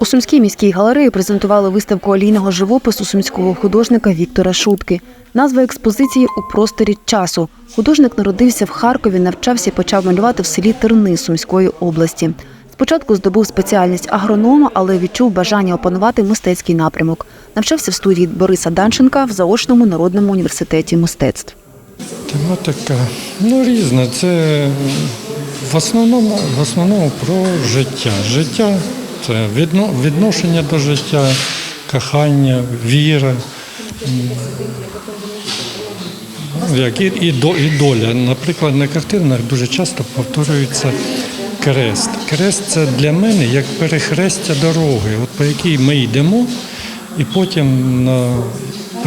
У Сумській міській галереї презентували виставку олійного живопису сумського художника Віктора Шутки. Назва експозиції у просторі часу. Художник народився в Харкові, навчався і почав малювати в селі Терни Сумської області. Спочатку здобув спеціальність агронома, але відчув бажання опанувати мистецький напрямок. Навчався в студії Бориса Данченка в заочному народному університеті мистецтв. Тематика ну різна. Це в основному, в основному про життя. Життя це відношення до життя, кохання, віра. Як і, і, і доля. Наприклад, на картинах дуже часто повторюється крест. Крест це для мене як перехрестя дороги, от по якій ми йдемо, і потім на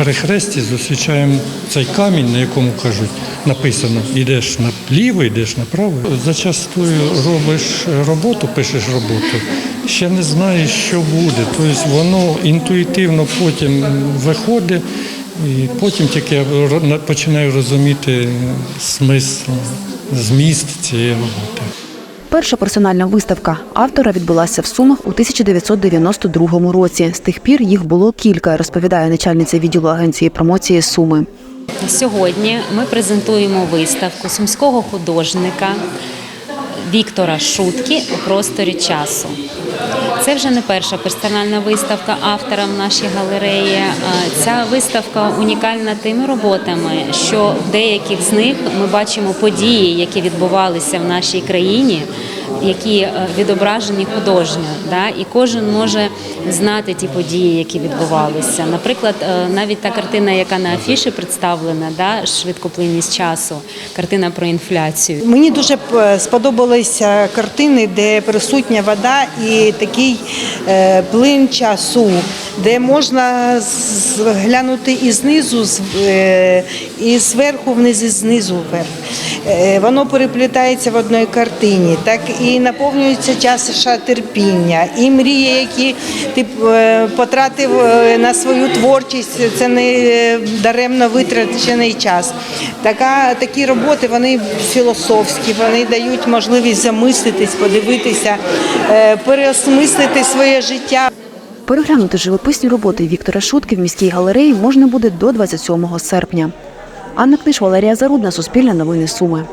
перехресті зустрічаємо цей камінь, на якому кажуть, написано йдеш наліво, йдеш направо. Зачастую робиш роботу, пишеш роботу, ще не знаєш, що буде. Тобто воно інтуїтивно потім виходить, і потім тільки я починаю розуміти смисл, зміст цієї роботи. Перша персональна виставка автора відбулася в Сумах у 1992 році. З тих пір їх було кілька, розповідає начальниця відділу агенції промоції Суми. Сьогодні ми презентуємо виставку сумського художника Віктора Шутки у просторі часу. Це вже не перша персональна виставка автора в нашій галереї. Е, Ця виставка унікальна тими роботами, що в деяких з них ми бачимо події, які відбувалися в нашій країні, які е, відображені художньо. Да? І кожен може знати ті події, які відбувалися. Наприклад, е, навіть та картина, яка на афіші представлена, да? швидкоплинність часу, картина про інфляцію. Мені дуже сподобалися картини, де присутня вода і такий е, плин часу, де можна глянути і знизу, е, і зверху вниз, і знизу вверх. Е, Воно переплітається в одній картині, так і наповнюється чаша терпіння, і мрії, які ти е, потратив е, на свою творчість, це не даремно витрачений час. Така, такі роботи вони філософські, вони дають можливість замислитись, подивитися, переосмислити своє життя. Переглянути живописні роботи Віктора Шутки в міській галереї можна буде до 27 серпня. Анна Книж, Валерія Зарудна, Суспільне новини Суми.